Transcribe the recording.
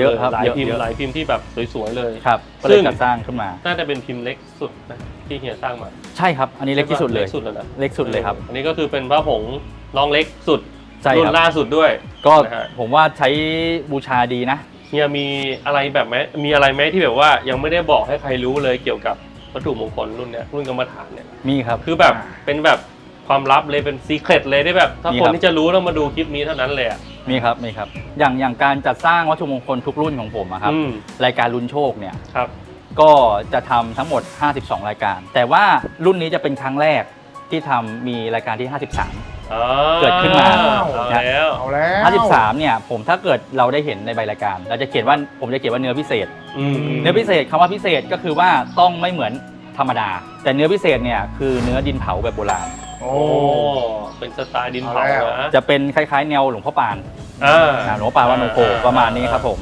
เยอะครับหลายเยอะพิมพ์เยอะ หลายพิมพ์ที่แบบสวยๆเลย ครับก็เลซึ่ยง จัดสร้างขึ้นมา น่าจะเป็นพิมพ์เล็กสุดนะที่เฮียสร้างมาใช่ครับ อันนี้เล็กที่สุดเลย เล็กสุดแล้วนะเล็กสุดเลยครับ อันนี้ก็คือเป็นพระผงน้องเล็กสุดใช่รุ่คนรับล่าสุดด้วย ก็นะฮะ ผมว่าใช้บูชาดีนะ เฮียมีอะไรแบบไหมมีอะไรไหมที่แบบว่ายังไม่ได้บอกให้ใครรู้เลยเกี่ยวกับวัตถุมงคลรุ่นเนี้ยรุ่นกรรมฐานเนี่ยมีครับคือแบบเป็นแบบ ความลับเลยเป็นซีเครตเลยได้แบบ ถ้ามีคนครับ ที่จะรู้ต้องมาดูคลิปนี้เท่านั้นเลยอะมีครับมีครับ อย่างอย่างการจัดสร้างวัตถุมงคลทุกรุ่นของผมอะครับ อืมรายการลุ้นโชคเนี่ย ครับ ก็จะทำทั้งหมด 52 รายการ แต่ว่ารุ่นนี้จะเป็นครั้งแรกที่ทำมีรายการที่ 53 อ่าเกิดขึ้นมา เอาแล้ว เอาแล้ว53เนี่ยผมถ้าเกิดเราได้เห็นในใบรายการ เราจะเขียนว่าผมจะเขียนว่าเนื้อพิเศษ อืมเนื้อพิเศษคำว่าพิเศษก็คือว่าต้องไม่เหมือนธรรมดา แต่เนื้อพิเศษเนี่ยคือเนื้อดินเผาแบบโบราณ โอ้โอ้ เป็นสไตล์ดินเผาเอาแล้ว นะจะเป็นคล้ายๆแนวหลวงพ่อปานอ่าอ่าหลวงพ่อปานวัดหนองโพประมาณนี้ครับผม